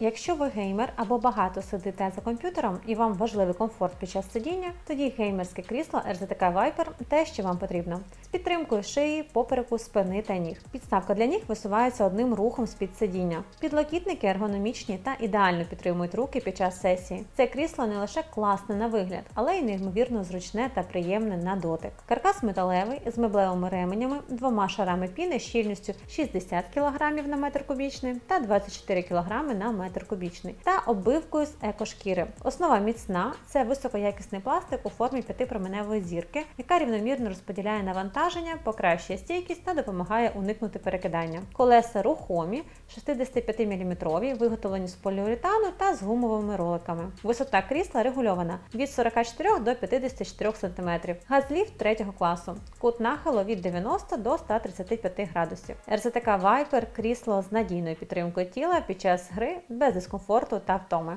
Якщо ви геймер або багато сидите за комп'ютером і вам важливий комфорт під час сидіння, тоді геймерське крісло RZTK Viper те, що вам потрібно. З підтримкою шиї, попереку, спини та ніг. Підставка для ніг висувається одним рухом з-під сидіння. Підлокітники ергономічні та ідеально підтримують руки під час сесії. Це крісло не лише класне на вигляд, але й неймовірно зручне та приємне на дотик. Каркас металевий з меблевими ременями, двома шарами піни щільністю 60 кг на метр кубічний та 24 кг на метр кубічний, та оббивкою з екошкіри. Основа міцна це високоякісний пластик у формі п'ятипроменевої зірки, яка рівномірно розподіляє навантаження, покращує стійкість та допомагає уникнути перекидання. Колеса рухомі, 65 мм, виготовлені з поліуретану та з гумовими роликами. Висота крісла регульована від 44 до 54 см. Газліфт 3 класу. Кут нахилу від 90 до 135 градусів. RZTK Viper – крісло з надійною підтримкою тіла під час гри без дискомфорту та втоми.